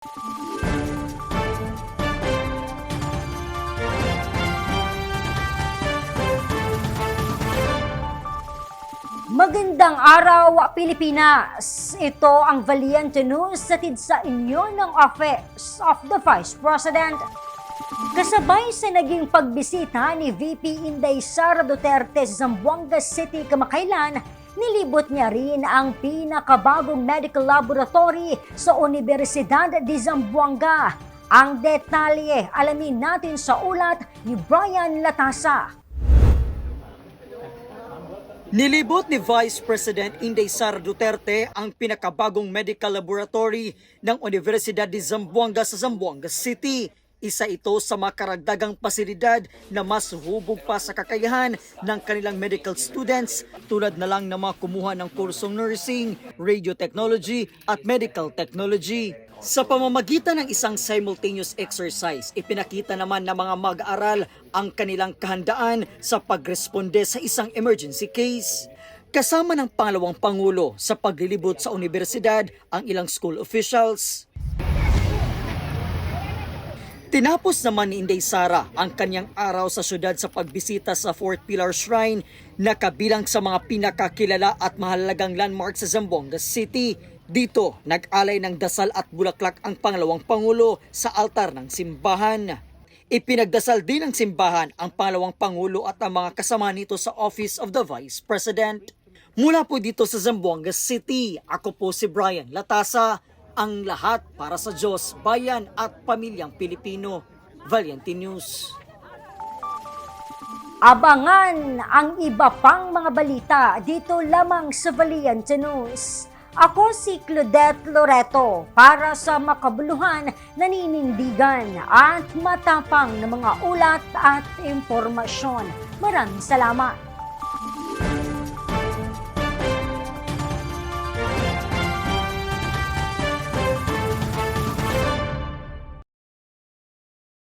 Magandang araw, Pilipinas! Ito ang Valiente News satid sa inyo ng Office of the Vice President. Kasabay sa naging pagbisita ni VP Inday Sara Duterte sa Zamboanga City kamakailan, nilibot niya rin ang pinakabagong medical laboratory sa Universidad de Zamboanga. Ang detalye, alamin natin sa ulat ni Brian Latasa. Nilibot ni Vice President Inday Sara Duterte ang pinakabagong medical laboratory ng Universidad de Zamboanga sa Zamboanga City. Isa ito sa makaragdagang pasilidad na mas hubog pa sa kakayahan ng kanilang medical students tulad na lang na mga kumuha ng kursong nursing, radio technology at medical technology. Sa pamamagitan ng isang simultaneous exercise, ipinakita naman ng mga mag-aaral ang kanilang kahandaan sa pagresponde sa isang emergency case. Kasama ng pangalawang pangulo sa paglilibot sa universidad ang ilang school officials. Tinapos naman ni Inday Sara ang kanyang araw sa syudad sa pagbisita sa Fort Pilar Shrine na kabilang sa mga pinakakilala at mahalagang landmark sa Zamboanga City. Dito, nag-alay ng dasal at bulaklak ang pangalawang pangulo sa altar ng simbahan. Ipinagdasal din ng simbahan ang pangalawang pangulo at ang mga kasama nito sa Office of the Vice President. Mula po dito sa Zamboanga City, ako po si Brian Latasa, ang lahat para sa Diyos, bayan at pamilyang Pilipino. Valiente News. Abangan ang iba pang mga balita dito lamang sa Valiente News. Ako si Claudette Loreto para sa makabuluhan, naninindigan at matapang na mga ulat at impormasyon. Maraming salamat.